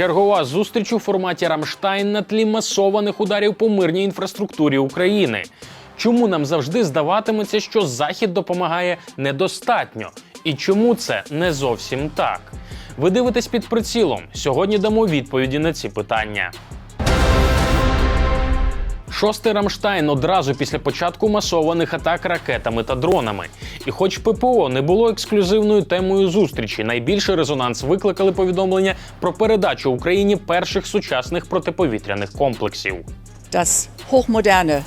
Чергова зустріч у форматі Рамштайн на тлі масованих ударів по мирній інфраструктурі України. Чому нам завжди здаватиметься, що Захід допомагає недостатньо? І чому це не зовсім так? Ви дивитесь під прицілом. Сьогодні дамо відповіді на ці питання. Шостий Рамштайн одразу після початку масованих атак ракетами та дронами. І хоч ППО не було ексклюзивною темою зустрічі, найбільший резонанс викликали повідомлення про передачу Україні перших сучасних протиповітряних комплексів. das hochmoderne.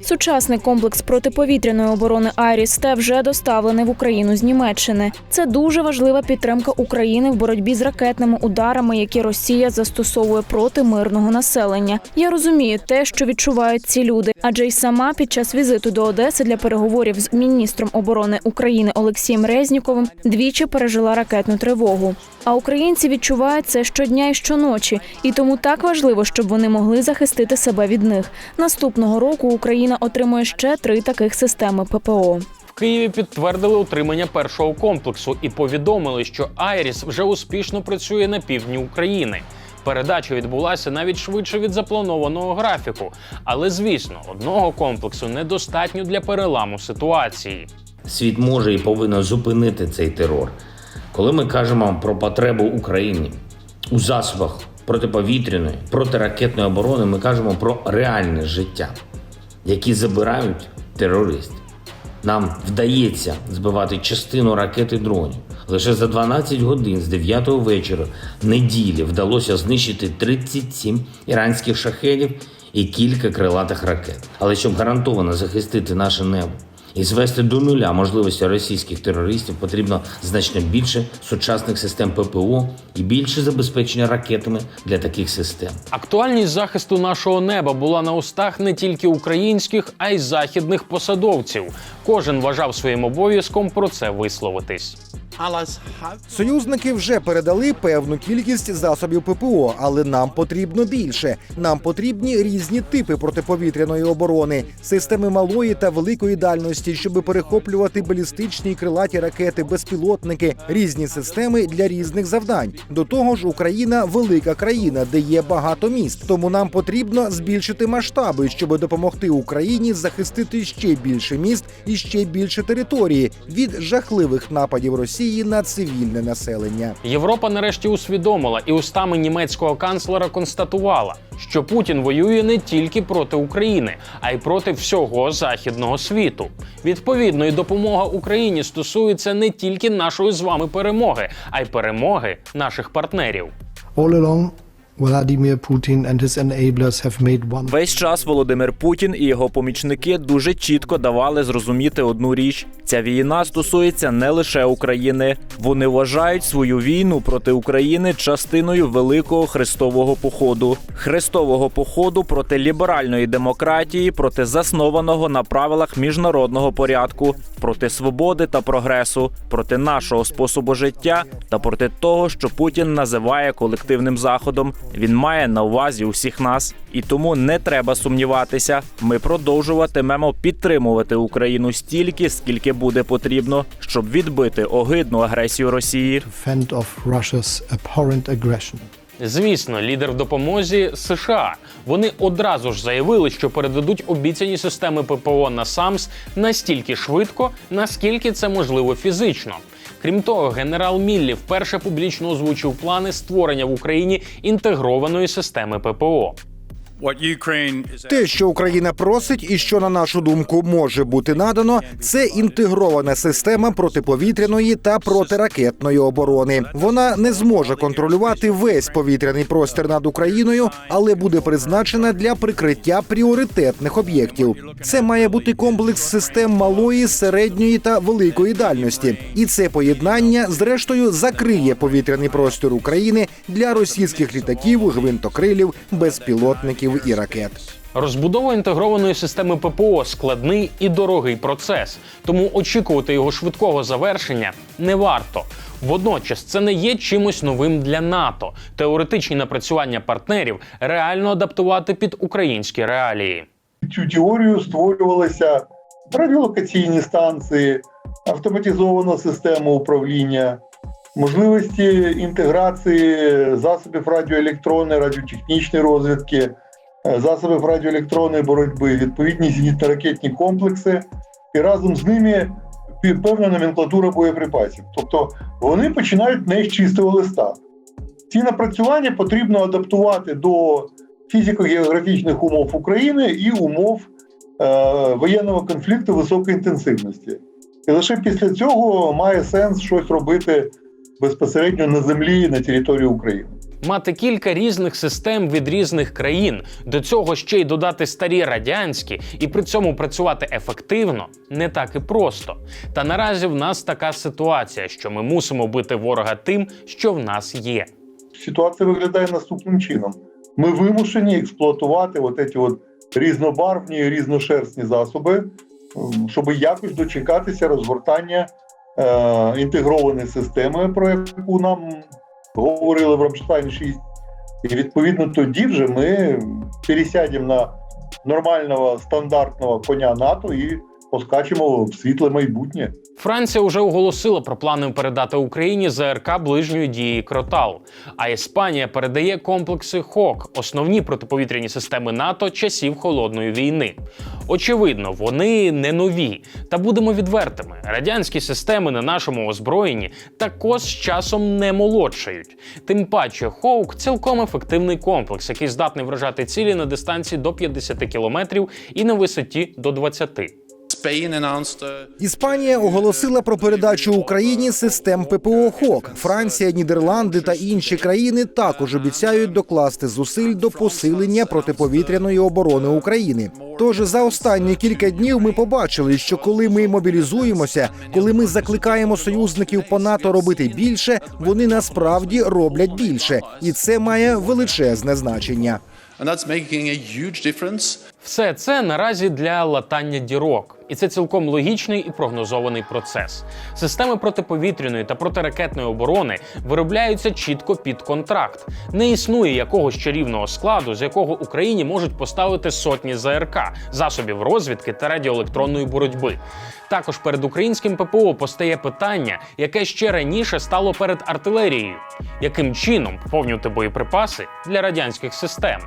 Сучасний комплекс протиповітряної оборони Айріс-Т вже доставлений в Україну з Німеччини. Це дуже важлива підтримка України в боротьбі з ракетними ударами, які Росія застосовує проти мирного населення. Я розумію те, що відчувають ці люди, адже й сама під час візиту до Одеси для переговорів з міністром оборони України Олексієм Резніковим двічі пережила ракетну тривогу. А українці відчувають це щодня і щоночі, і тому так важливо, щоб вони могли захистити себе від них. Наступного року Україна отримує ще три таких системи ППО. В Києві підтвердили утримання першого комплексу і повідомили, що Айріс вже успішно працює на півдні України. Передача відбулася навіть швидше від запланованого графіку. Але звісно, одного комплексу недостатньо для переламу ситуації. Світ може і повинен зупинити цей терор. Коли ми кажемо про потребу України у засобах протиповітряної, протиракетної оборони, ми кажемо про реальне життя, які забирають терористи. Нам вдається збивати частину ракет і дронів. Лише за 12 годин з 9 вечора неділі вдалося знищити 37 іранських шахедів і кілька крилатих ракет. Але щоб гарантовано захистити наше небо і звести до нуля можливості російських терористів, потрібно значно більше сучасних систем ППО і більше забезпечення ракетами для таких систем. Актуальність захисту нашого неба була на устах не тільки українських, а й західних посадовців. Кожен вважав своїм обов'язком про це висловитись. Союзники вже передали певну кількість засобів ППО, але нам потрібно більше. Нам потрібні різні типи протиповітряної оборони, системи малої та великої дальності, щоб перехоплювати балістичні і крилаті ракети, безпілотники, різні системи для різних завдань. До того ж, Україна велика країна, де є багато міст. Тому нам потрібно збільшити масштаби, щоб допомогти Україні захистити ще більше міст і ще більше території від жахливих нападів Росії на цивільне населення. Європа нарешті усвідомила і устами німецького канцлера констатувала, що Путін воює не тільки проти України, а й проти всього західного світу. Відповідно, і допомога Україні стосується не тільки нашої з вами перемоги, а й перемоги наших партнерів. All along, Весь час Володимир Путін і його помічники дуже чітко давали зрозуміти одну річ: ця війна стосується не лише України. Вони вважають свою війну проти України частиною великого хрестового походу, хрестового походу проти ліберальної демократії, проти заснованого на правилах міжнародного порядку, проти свободи та прогресу, проти нашого способу життя та проти того, що Путін називає колективним заходом. Він має на увазі усіх нас, і тому не треба сумніватися. Ми продовжуватимемо підтримувати Україну стільки, скільки буде потрібно, щоб відбити огидну агресію Росії. Звісно, лідер в допомозі США. Вони одразу ж заявили, що передадуть обіцяні системи ППО на САМС настільки швидко, наскільки це можливо фізично. Крім того, генерал Міллі вперше публічно озвучив плани створення в Україні інтегрованої системи ППО. Те, що Україна просить, і що на нашу думку може бути надано, це інтегрована система протиповітряної та протиракетної оборони. Вона не зможе контролювати весь повітряний простір над Україною, але буде призначена для прикриття пріоритетних об'єктів. Це має бути комплекс систем малої, середньої та великої дальності, і це поєднання, зрештою, закриє повітряний простір України для російських літаків, гвинтокрилів, безпілотників і ракет. Розбудова інтегрованої системи ППО складний і дорогий процес, тому очікувати його швидкого завершення не варто. Водночас це не є чимось новим для НАТО. Теоретичні напрацювання партнерів реально адаптувати під українські реалії. цю теорію створювалися радіолокаційні станції, автоматизована система управління можливості інтеграції засобів радіоелектронної, радіотехнічної розвідки, засобів радіоелектронної боротьби, відповідні зенітно-ракетні комплекси, і разом з ними певна номенклатура боєприпасів. Тобто вони починають не з чистого листа. Ці напрацювання потрібно адаптувати до фізико-географічних умов України і умов е, воєнного конфлікту високої інтенсивності. І лише після цього має сенс щось робити безпосередньо на землі на території України. Мати кілька різних систем від різних країн, до цього ще й додати старі радянські, і при цьому працювати ефективно не так і просто. Та наразі в нас така ситуація, що ми мусимо бити ворога тим, що в нас є. Ситуація виглядає наступним чином: ми вимушені експлуатувати от ці от різнобарвні, різношерстні засоби, щоб якось дочекатися розгортання е, інтегрованої системи, про яку нам говорили в Рамштайн 6. І відповідно тоді вже ми пересядемо на нормального стандартного коня НАТО і поскачемо в світле майбутнє. Франція вже оголосила про плани передати Україні ЗРК ближньої дії Кротал. А Іспанія передає комплекси ХОК, основні протиповітряні системи НАТО часів холодної війни. Очевидно, вони не нові. Та будемо відвертими: радянські системи на нашому озброєнні також з часом не молодшають. Тим паче, Хоук цілком ефективний комплекс, який здатний вражати цілі на дистанції до 50 кілометрів і на висоті до 20. Uh, Іспанія оголосила про передачу Україні систем ППО ХОК. Франція, Нідерланди та інші країни також обіцяють докласти зусиль до посилення протиповітряної оборони України. Тож за останні кілька днів ми побачили, що коли ми мобілізуємося, коли ми закликаємо союзників по НАТО робити більше, вони насправді роблять більше, і це має величезне значення. Все це наразі для латання дірок, і це цілком логічний і прогнозований процес. Системи протиповітряної та протиракетної оборони виробляються чітко під контракт. Не існує якогось чарівного складу, з якого Україні можуть поставити сотні ЗРК, засобів розвідки та радіоелектронної боротьби. Також перед українським ППО постає питання, яке ще раніше стало перед артилерією: яким чином поповнювати боєприпаси для радянських систем.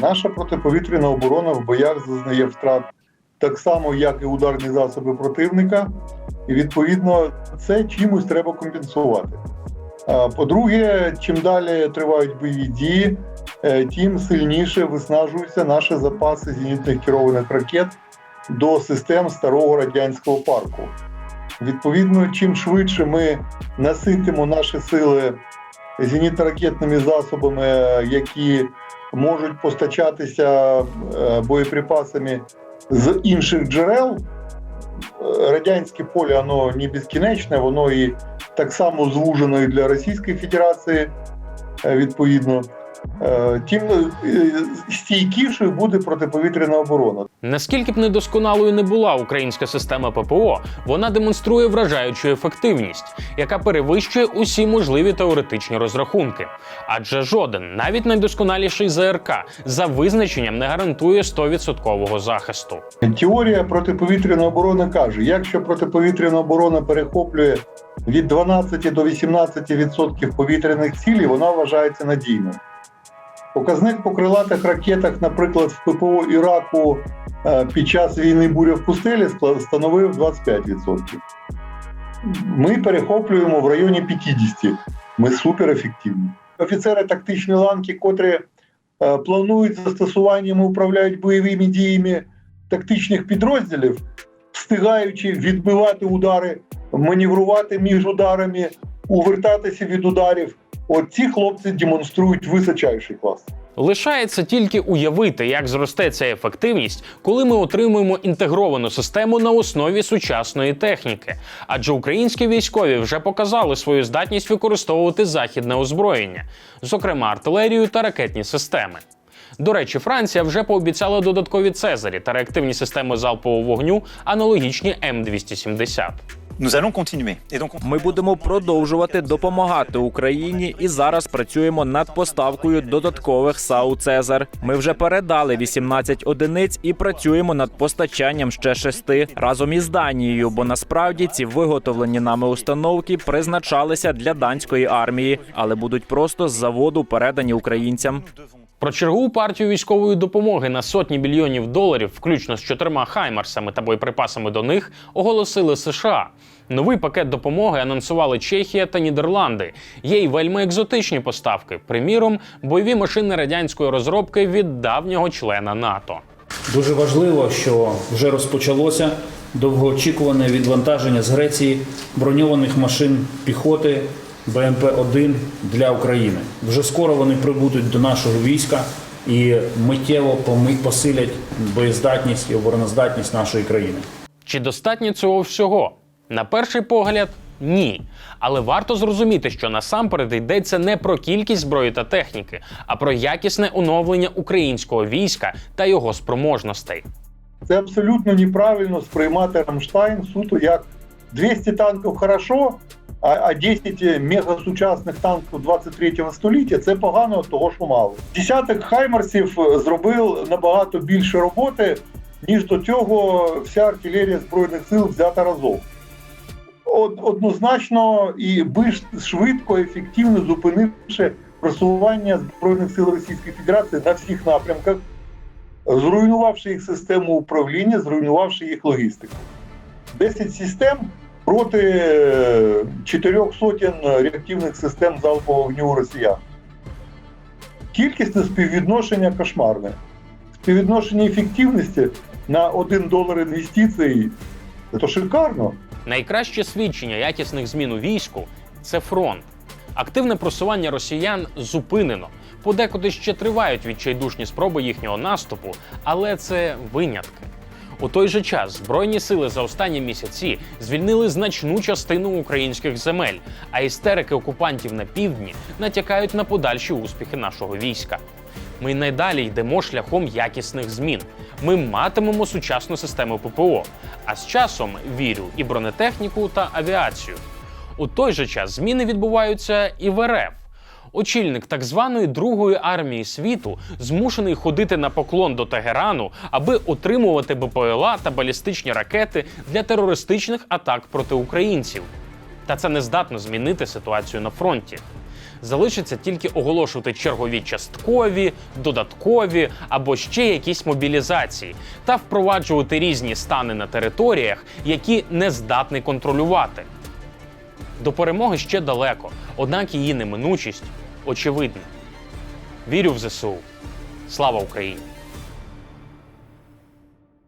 Наша протиповітряна оборона в боях зазнає втрат так само, як і ударні засоби противника, і відповідно це чимось треба компенсувати. По-друге, чим далі тривають бойові дії, е, тим сильніше виснажуються наші запаси зенітних керованих ракет до систем старого радянського парку. Відповідно, чим швидше ми наситимо наші сили зенітно-ракетними засобами, е, які можуть постачатися е, боєприпасами з інших джерел. Радянське поле воно не безкінечне, воно і так само звужено і для Російської Федерації, е, відповідно. Е, Тим е, стійкішою буде протиповітряна оборона. Наскільки б недосконалою не була українська система ППО, вона демонструє вражаючу ефективність, яка перевищує усі можливі теоретичні розрахунки. Адже жоден, навіть найдосконаліший ЗРК, за визначенням не гарантує 100% захисту. Теорія протиповітряної оборони каже: якщо протиповітряна оборона перехоплює від 12 до 18% повітряних цілей, вона вважається надійною. Показник по крилатих ракетах, наприклад, в ППО Іраку е, під час війни буря в пустелі становив 25%. Ми перехоплюємо в районі 50%. Ми суперефективні. Офіцери тактичної ланки, котрі е, планують застосуванням і управляють бойовими діями тактичних підрозділів, встигаючи відбивати удари, маневрувати між ударами, увертатися від ударів. От ці хлопці демонструють височайший клас. Лишається тільки уявити, як зросте ця ефективність, коли ми отримуємо інтегровану систему на основі сучасної техніки. Адже українські військові вже показали свою здатність використовувати західне озброєння, зокрема артилерію та ракетні системи. До речі, Франція вже пообіцяла додаткові Цезарі та реактивні системи залпового вогню, аналогічні М270. Ми будемо продовжувати допомагати Україні і зараз працюємо над поставкою додаткових САУ Цезар. Ми вже передали 18 одиниць і працюємо над постачанням ще шести разом із Данією, бо насправді ці виготовлені нами установки призначалися для данської армії, але будуть просто з заводу передані українцям. Про чергову партію військової допомоги на сотні мільйонів доларів, включно з чотирма хаймарсами та боєприпасами до них, оголосили США. Новий пакет допомоги анонсували Чехія та Нідерланди. Є й вельми екзотичні поставки. Приміром, бойові машини радянської розробки від давнього члена НАТО. Дуже важливо, що вже розпочалося довгоочікуване відвантаження з Греції броньованих машин піхоти БМП-1 для України. Вже скоро вони прибудуть до нашого війська і миттєво поми- посилять боєздатність і обороноздатність нашої країни. Чи достатньо цього всього? На перший погляд, ні. Але варто зрозуміти, що насамперед йдеться не про кількість зброї та техніки, а про якісне оновлення українського війська та його спроможностей. Це абсолютно неправильно сприймати Рамштайн суто як 200 танків хорошо, а а 10 мегасучасних танків 23 століття це погано, того що мало. Десяток хаймерсів зробив набагато більше роботи, ніж до цього вся артилерія збройних сил взята разом. Од- Однозначно і більш швидко, ефективно зупинивши просування збройних сил Російської Федерації на всіх напрямках, зруйнувавши їх систему управління, зруйнувавши їх логістику. 10 систем проти чотирьох сотень реактивних систем залпового вогню росіян. Кількісне співвідношення кошмарне. Співвідношення ефективності на 1 долар інвестицій це шикарно. Найкраще свідчення якісних змін у війську це фронт. Активне просування росіян зупинено. Подекуди ще тривають відчайдушні спроби їхнього наступу, але це винятки. У той же час збройні сили за останні місяці звільнили значну частину українських земель, а істерики окупантів на півдні натякають на подальші успіхи нашого війська. Ми найдалі йдемо шляхом якісних змін. Ми матимемо сучасну систему ППО, а з часом вірю і бронетехніку та авіацію. У той же час зміни відбуваються і в РФ. Очільник так званої Другої армії світу змушений ходити на поклон до Тегерану, аби отримувати БПЛА та балістичні ракети для терористичних атак проти українців. Та це не здатно змінити ситуацію на фронті. Залишиться тільки оголошувати чергові часткові, додаткові або ще якісь мобілізації та впроваджувати різні стани на територіях, які не здатний контролювати. До перемоги ще далеко, однак її неминучість очевидна. Вірю в ЗСУ. Слава Україні!